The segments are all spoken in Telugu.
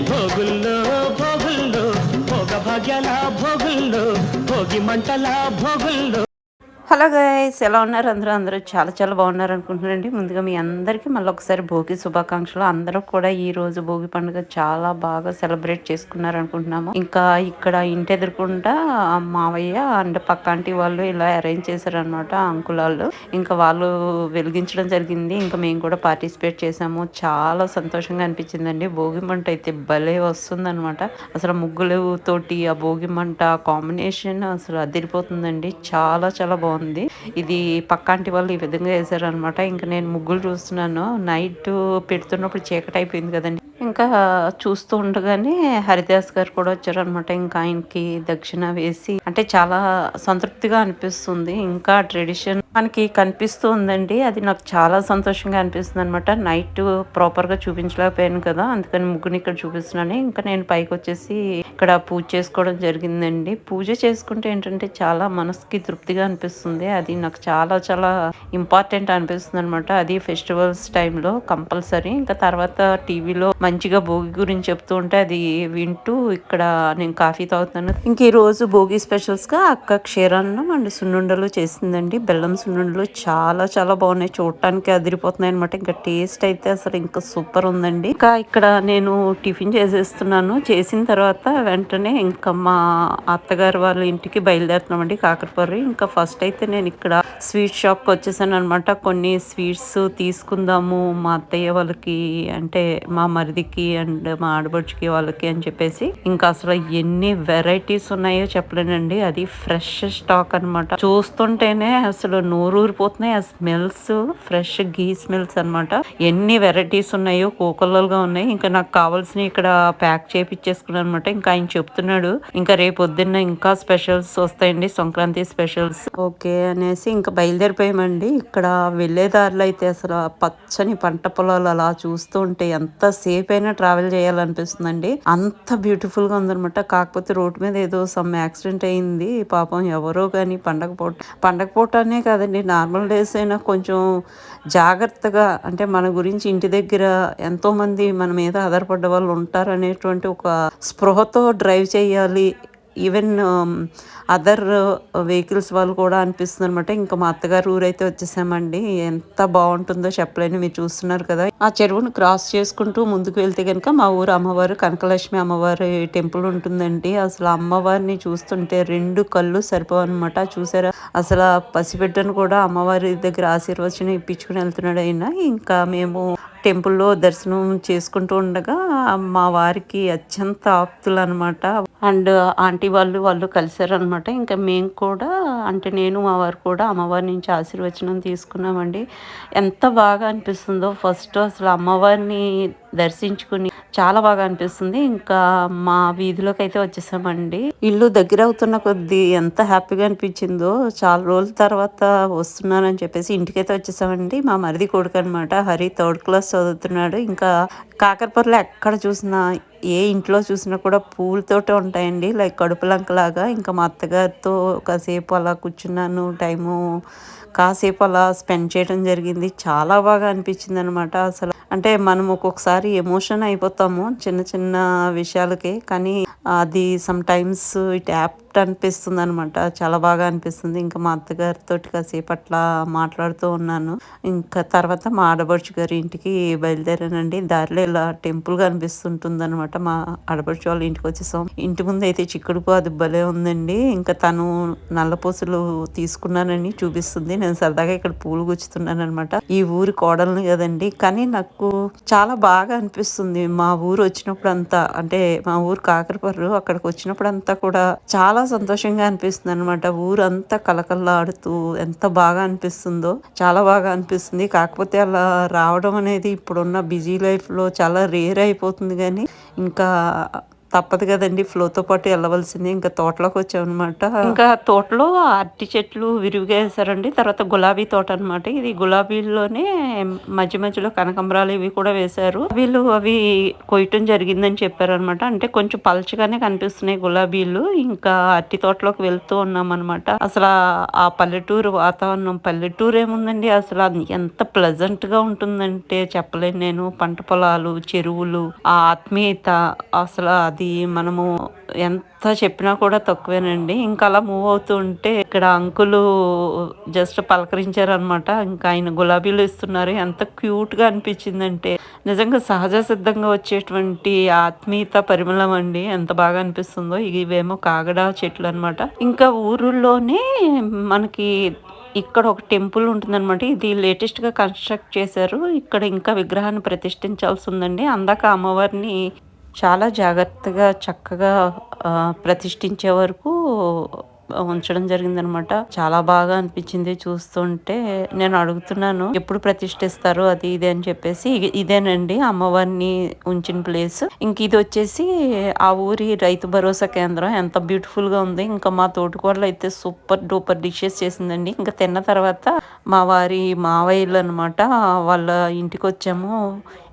భోగుల్లో భోగుల్లో భోగ భాగ్యాల భోగుల్లో భోగి మంటల భోగుల్లో హలో గైస్ ఎలా ఉన్నారు? అందరూ అందరూ చాలా చాలా బాగున్నారు అనుకుంటున్నానండి. ముందుగా మీ అందరికీ మళ్ళీ ఒకసారి భోగి శుభాకాంక్షలు. అందరూ కూడా ఈ రోజు భోగి పండుగ చాలా బాగా సెలబ్రేట్ చేసుకున్నారు అనుకుంటున్నాము. ఇంకా ఇక్కడ ఇంటి ఎదుర్కొంటా మావయ్య అండ్ పక్కంటి వాళ్ళు ఇలా అరేంజ్ చేశారు అనమాట అంకుల్ వాళ్ళు ఇంకా వాళ్ళు వెలిగించడం జరిగింది. ఇంకా మేము కూడా పార్టిసిపేట్ చేసాము చాలా సంతోషంగా అనిపించిందండి. భోగి మంట అయితే భలే వస్తుంది అనమాట అసలు ముగ్గులు తోటి ఆ భోగి మంట కాంబినేషన్ అసలు అదిరిపోతుందండి. చాలా చాలా బాగుంది. ఇది పక్కాంటి వాళ్ళు ఈ విధంగా వేసారు అనమాట ఇంకా నేను ముగ్గులు చూస్తున్నాను. నైట్ పెడుతున్నప్పుడు చీకటి అయిపోయింది కదండి. ఇంకా చూస్తూ ఉండగానే హరిదాస్ గారు కూడా వచ్చారనమాట ఇంకా ఆయనకి దక్షిణ వేసి అంటే చాలా సంతృప్తిగా అనిపిస్తుంది. ఇంకా ట్రెడిషన్ మనకి కనిపిస్తూ ఉందండి. అది నాకు చాలా సంతోషంగా అనిపిస్తుంది అనమాట నైట్ ప్రాపర్గా చూపించలేకపోయాను కదా అందుకని ముగ్గుని ఇక్కడ చూపిస్తున్నాను. ఇంకా నేను పైకి వచ్చేసి ఇక్కడ పూజ చేసుకోవడం జరిగిందండి. పూజ చేసుకుంటే ఏంటంటే చాలా మనసుకి తృప్తిగా అనిపిస్తుంది. అది నాకు చాలా చాలా ఇంపార్టెంట్ అనిపిస్తుంది అనమాట అది ఫెస్టివల్స్ టైంలో కంపల్సరీ. ఇంకా తర్వాత టీవీలో మంచిగా భోగి గురించి చెప్తూ ఉంటే అది వింటూ ఇక్కడ నేను కాఫీ తాగుతాను. ఇంక ఈ రోజు భోగి స్పెషల్స్గా అక్క క్షీరాన్నం అండ్ సున్నుండలు చేసిందండి. బెల్లం సున్నుండలు చాలా చాలా బాగున్నాయి. చూడటానికి అదిరిపోతున్నాయి అనమాట ఇంకా టేస్ట్ అయితే అసలు ఇంకా సూపర్ ఉందండి. ఇంకా ఇక్కడ నేను టిఫిన్ చేసేస్తున్నాను. చేసిన తర్వాత వెంటనే ఇంకా మా అత్తగారు వాళ్ళ ఇంటికి బయలుదేరుతున్నామండి కాకరపర్రి ఇంకా ఫస్ట్ అయితే నేను ఇక్కడ స్వీట్ షాప్కి వచ్చేసాను అనమాట కొన్ని స్వీట్స్ తీసుకుందాము మా అత్తయ్య వాళ్ళకి అంటే మా మరిదికి అండ్ మా ఆడబడుచుకి వాళ్ళకి అని చెప్పేసి. ఇంకా అసలు ఎన్ని వెరైటీస్ ఉన్నాయో చెప్పలేనండి. అది ఫ్రెష్ స్టాక్ అనమాట చూస్తుంటేనే అసలు నోరూరిపోతున్నాయి. ఆ స్మెల్స్ ఫ్రెష్ గీ స్మెల్స్ అనమాట ఎన్ని వెరైటీస్ ఉన్నాయో కోకొల్లలుగా ఉన్నాయి. ఇంకా నాకు కావాల్సిన ఇక్కడ ప్యాక్ చేపించేసుకున్నాను అనమాట ఇంకా ఆయన చెప్తున్నాడు. ఇంకా రేపు పొద్దున్న ఇంకా స్పెషల్స్ వస్తాయండి. సంక్రాంతి స్పెషల్స్. ఓకే అనేసి ఇంకా బయలుదేరిపోయామండి. ఇక్కడ వెళ్ళే దారిలో అయితే అసలు ఆ పచ్చని పంట పొలాలు అలా చూస్తూ ఉంటే ఎంత సేఫ్ అయినా ట్రావెల్ చేయాలనిపిస్తుందండి. అంత బ్యూటిఫుల్గా ఉందనమాట కాకపోతే రోడ్ మీద ఏదో సమ్ యాక్సిడెంట్ అయింది. పాపం ఎవరో కానీ పండగ పూట పండగ పూటనే కాదండి. నార్మల్ డేస్ అయినా కొంచెం జాగ్రత్తగా అంటే మన గురించి ఇంటి దగ్గర ఎంతో మంది మన మీద ఆధారపడ్డ వాళ్ళు ఉంటారు అనేటువంటి ఒక స్పృహతో డ్రైవ్ చేయాలి even um, other vehicles uh, వాళ్ళు కూడా అనిపిస్తుంది అనమాట ఇంకా మా అత్తగారు ఊరైతే వచ్చేసామండి. ఎంత బాగుంటుందో చెప్పలేని మీరు చూస్తున్నారు కదా. ఆ చెరువును క్రాస్ చేసుకుంటూ ముందుకు వెళ్తే కనుక మా ఊరు అమ్మవారు కనకలక్ష్మి అమ్మవారి టెంపుల్ ఉంటుందండి. అసలు అమ్మవారిని చూస్తుంటే రెండు కళ్ళు సరిపోవన్నమాట. చూసారా? అసలు పసిబిడ్డను కూడా అమ్మవారి దగ్గర ఆశీర్వచనం ఇప్పించుకుని వెళ్తున్నాడు అయినా ఇంకా మేము టెంపుల్లో దర్శనం చేసుకుంటూ ఉండగా మా వారికి అత్యంత ఆప్తులు అనమాట అండ్ ఆంటీ వాళ్ళు వాళ్ళు కలిసారనమాట ఇంకా మేము కూడా అంటే నేను మా వారు కూడా అమ్మవారి నుంచి ఆశీర్వచనం తీసుకున్నామండి. ఎంత బాగా అనిపిస్తుందో ఫస్ట్ అసలు అమ్మవారిని దర్శించుకుని చాలా బాగా అనిపిస్తుంది. ఇంకా మా వీధిలోకి అయితే వచ్చేసామండి. ఇల్లు దగ్గర అవుతున్న కొద్దీ ఎంత హ్యాపీగా అనిపించిందో చాలా రోజుల తర్వాత వస్తున్నానని చెప్పేసి ఇంటికైతే వచ్చేసామండి. మా మరిది కొడుకు అనమాట హరి థర్డ్ క్లాస్ చదువుతున్నాడు. ఇంకా కాకరపర్లో ఎక్కడ చూసినా ఏ ఇంట్లో చూసినా కూడా పూలతోటే ఉంటాయండి. లైక్ కడుపులంకలాగా. ఇంకా మా అత్తగారితో కాసేపు అలా కూర్చున్నాను. టైము కాసేపు అలా స్పెండ్ చేయడం జరిగింది. చాలా బాగా అనిపించింది అనమాట అసలు. అంటే మనం ఒక్కొక్కసారి ఎమోషన్ అయిపోతాము చిన్న చిన్న విషయాలకి. కానీ అది sometimes it app apt అనిపిస్తుంది అనమాట చాలా బాగా అనిపిస్తుంది. ఇంకా మా అత్తగారితో కాసేపు అట్లా మాట్లాడుతూ ఉన్నాను. ఇంకా తర్వాత మా ఆడబడుచు గారి ఇంటికి బయలుదేరానండి. దారిలో ఇలా టెంపుల్ కనిపిస్తుంటుంది అనమాట మా ఆడబడుచు వాళ్ళ ఇంటికి వచ్చేసాం. ఇంటి ముందు అయితే చిక్కుడుపు అది భలే ఉందండి. ఇంకా తను నల్లపూసలు తీసుకున్నానని చూపిస్తుంది. నేను సరదాగా ఇక్కడ పూలు గుచ్చుతున్నాను అనమాట ఈ ఊరి కోడలను కదండి. కానీ నాకు చాలా బాగా అనిపిస్తుంది. మా ఊరు వచ్చినప్పుడు అంతా అంటే మా ఊరు కాకరపర్రు అక్కడికి వచ్చినప్పుడు అంతా కూడా చాలా సంతోషంగా అనిపిస్తుంది అనమాట ఊరంతా కలకల్లాడుతూ ఎంత బాగా అనిపిస్తుందో చాలా బాగా అనిపిస్తుంది. కాకపోతే అలా రావడం అనేది ఇప్పుడున్న బిజీ లైఫ్లో చాలా రేర్ అయిపోతుంది కానీ ఇంకా తప్పదు కదండి. ఫ్లోతో పాటు వెళ్ళవలసింది. ఇంకా తోటలోకి వచ్చామన్నమాట. ఇంకా తోటలో అరటి చెట్లు విరివిగా వేసారండి తర్వాత గులాబీ తోట అన్నమాట. ఇది గులాబీల్లోనే మధ్య మధ్యలో కనకంబరాలు ఇవి కూడా వేశారు. వీళ్ళు అవి కొయ్యటం జరిగిందని చెప్పారనమాట అంటే కొంచెం పలచగానే కనిపిస్తున్నాయి గులాబీలు. ఇంకా అరటి తోటలోకి వెళ్తూ ఉన్నాం అనమాట అసలు ఆ- పల్లెటూరు వాతావరణం పల్లెటూరు ఏముందండి? అసలు ఎంత ప్లెజెంట్గా ఉంటుందంటే చెప్పలేను నేను. పంట పొలాలు చెరువులు ఆ ఆత్మీయత అసలు అది మనము ఎంత చెప్పినా కూడా తక్కువేనండి. ఇంకా అలా మూవ్ అవుతూ ఉంటే ఇక్కడ అంకులు జస్ట్ పలకరించారు అనమాట ఇంకా ఆయన గులాబీలు ఇస్తున్నారు. ఎంత క్యూట్గా అనిపించిందంటే నిజంగా సహజ సిద్ధంగా వచ్చేటువంటి ఆత్మీయత పరిమళం అండి. ఎంత బాగా అనిపిస్తుందో. ఇవేమో కాగడ చెట్లు అన్నమాట ఇంకా ఊరుల్లోనే మనకి ఇక్కడ ఒక టెంపుల్ ఉంటుందన్నమాట. ఇది లేటెస్ట్గా కన్స్ట్రక్ట్ చేశారు. ఇక్కడ ఇంకా విగ్రహాన్ని ప్రతిష్ఠించాల్సి ఉందండి. అందాక అమ్మవారిని చాలా జాగ్రత్తగా చక్కగా ప్రతిష్ఠించే వరకు ఉంచడం జరిగిందనమాట. చాలా బాగా అనిపించింది చూస్తుంటే. నేను అడుగుతున్నాను ఎప్పుడు ప్రతిష్ఠిస్తారు అది ఇది అని చెప్పేసి. ఇదేనండి అమ్మవారిని ఉంచిన ప్లేస్. ఇంక ఇది వచ్చేసి ఆ ఊరి రైతు భరోసా కేంద్రం. ఎంత బ్యూటిఫుల్గా ఉంది. ఇంకా మా తోటికోడలు అయితే సూపర్ డూపర్ డిషెస్ చేసిందండి. ఇంకా తిన్న తర్వాత మా వారి మావయ్యలు అనమాట వాళ్ళ ఇంటికి వచ్చాము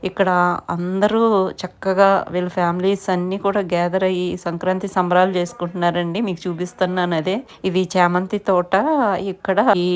ఇక్కడ అందరూ చక్కగా వీళ్ళ ఫ్యామిలీస్ అన్నీ కూడా గ్యాదర్ అయ్యి సంక్రాంతి సంబరాలు చేసుకుంటున్నారండి. మీకు చూపిస్తున్నాను అదే. ఇది చామంతి తోట. ఇక్కడ ఈ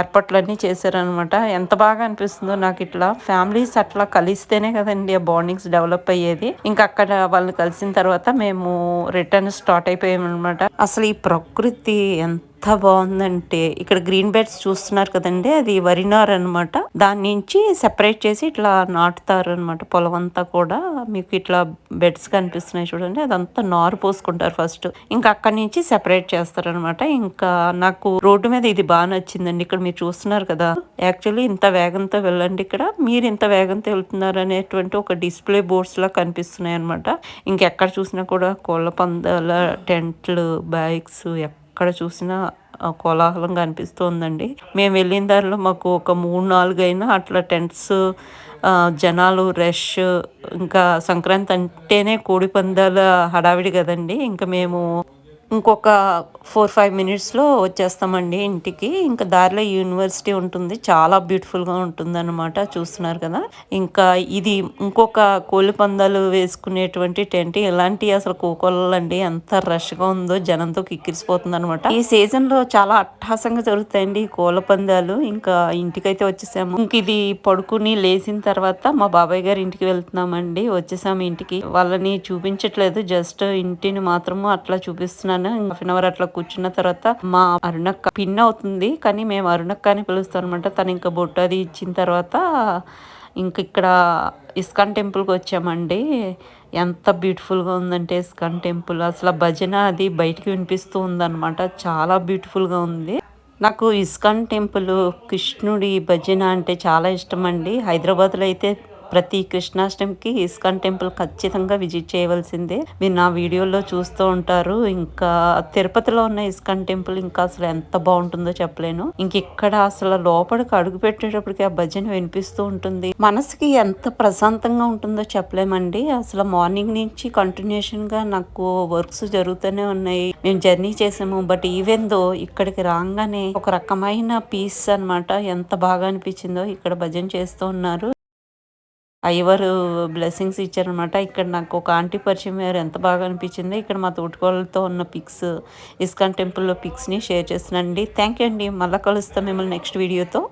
ఏర్పాట్లన్నీ చేశారనమాట ఎంత బాగా అనిపిస్తుందో నాకు ఇట్లా. ఫ్యామిలీస్ అట్లా కలిస్తేనే కదండి ఆ బాండింగ్స్ డెవలప్ అయ్యేది. ఇంకా అక్కడ వాళ్ళని కలిసిన తర్వాత మేము రిటర్న్ స్టార్ట్ అయిపోయామన్నమాట. అసలు ఈ ప్రకృతి ఎంత ఎంత బాగుందంటే ఇక్కడ గ్రీన్ బెడ్స్ చూస్తున్నారు కదండి అది వరినార్ అన్నమాట. దాని నుంచి సెపరేట్ చేసి ఇట్లా నాటుతారు అనమాట పొలం అంతా కూడా మీకు ఇట్లా బెడ్స్ కనిపిస్తున్నాయి చూడండి అదంతా నారు పోసుకుంటారు ఫస్ట్. ఇంకా అక్కడి నుంచి సెపరేట్ చేస్తారు అనమాట ఇంకా నాకు రోడ్డు మీద ఇది బాగా నచ్చిందండి ఇక్కడ మీరు చూస్తున్నారు కదా. యాక్చువల్లీ ఇంత వేగంతో వెళ్ళండి ఇక్కడ. మీరు ఇంత వేగంతో వెళ్తున్నారు అనేటువంటి ఒక డిస్ప్లే బోర్డ్స్ లా కనిపిస్తున్నాయి అనమాట ఇంకెక్కడ చూసినా కూడా కోళ్ళ పందాల టెంట్లు బైక్స్ ఎక్కడ చూసినా కోలాహలం కోలాహలంగా అనిపిస్తోందండి మేము వెళ్ళిన దారిలో మాకు ఒక మూడు నాలుగు అయినా అట్లా టెంట్స్ జనాలు రష్ ఇంకా సంక్రాంతి అంటేనే కోడి పందాల హడావిడి కదండి. ఇంకా మేము ఇంకొక ఫోర్ ఫైవ్ మినిట్స్లో వచ్చేస్తామండి ఇంటికి. ఇంకా దారిలో యూనివర్సిటీ ఉంటుంది. చాలా బ్యూటిఫుల్గా ఉంటుంది అనమాట చూస్తున్నారు కదా. ఇంకా ఇది ఇంకొక కోళ్ళ పందాలు వేసుకునేటువంటి టెంట్. ఇలాంటి అసలు కోకొల్లండి ఎంత రష్గా ఉందో జనంతో కిక్కిరిసిపోతుంది అనమాట ఈ సీజన్లో చాలా అట్టహాసంగా జరుగుతాయండి ఈ కోళ్ళ పందాలు. ఇంకా ఇంటికైతే వచ్చేసాము. ఇంక ఇది పడుకుని లేచిన తర్వాత మా బాబాయ్ గారి ఇంటికి వెళ్తున్నామండి. వచ్చేసాము ఇంటికి. వాళ్ళని చూపించట్లేదు. జస్ట్ ఇంటిని మాత్రము అట్లా కూర్చున్నాను హాఫ్ అన్ అవర్ అట్లా కూర్చున్న తర్వాత మా అరుణక్క పిన్ అవుతుంది. కానీ మేము అరుణక్క అని పిలుస్తాం అనమాట తను ఇంకా బొట్టు అది ఇచ్చిన తర్వాత ఇంక ఇక్కడ ఇస్కాన్ టెంపుల్కి వచ్చామండి. ఎంత బ్యూటిఫుల్గా ఉందంటే ఇస్కాన్ టెంపుల్. అసలు భజన అది బయటికి వినిపిస్తూ ఉందన్నమాట. చాలా బ్యూటిఫుల్గా ఉంది. నాకు ఇస్కాన్ టెంపుల్ కృష్ణుడి భజన అంటే చాలా ఇష్టం అండి హైదరాబాద్లో అయితే ప్రతి కృష్ణాష్టమికి ఇస్కాన్ టెంపుల్ ఖచ్చితంగా విజిట్ చేయవలసిందే. మీరు నా వీడియోలో చూస్తూ ఉంటారు. ఇంకా తిరుపతిలో ఉన్న ఇస్కాన్ టెంపుల్ ఇంకా అసలు ఎంత బాగుంటుందో చెప్పలేను. ఇంక ఇక్కడ అసలు లోపలికి అడుగు పెట్టేటప్పటికి ఆ భజన వినిపిస్తూ ఉంటుంది. మనసుకి ఎంత ప్రశాంతంగా ఉంటుందో చెప్పలేమండి. అసలు మార్నింగ్ నుంచి కంటిన్యూషన్గా నాకు వర్క్స్ జరుగుతూనే ఉన్నాయి. మేము జర్నీ చేసాము. బట్ ఈవెన్ దో ఇక్కడికి రాగానే ఒక రకమైన పీస్ అన్నమాట. ఎంత బాగా అనిపించిందో ఇక్కడ భజన చేస్తూ ఉన్నారు. అయ్యవారు బ్లెస్సింగ్స్ ఇచ్చారనమాట ఇక్కడ నాకు ఒక ఆంటీ పరిచయం అయ్యారు. ఎంత బాగా అనిపించింది ఇక్కడ మా తోటికోళ్ళతో ఉన్న పిక్స్ ఇస్కాన్ టెంపుల్లో పిక్స్ని షేర్ చేస్తున్నానండి. థ్యాంక్ యూ అండి. మళ్ళీ కలుస్తాం మిమ్మల్ని నెక్స్ట్ వీడియోతో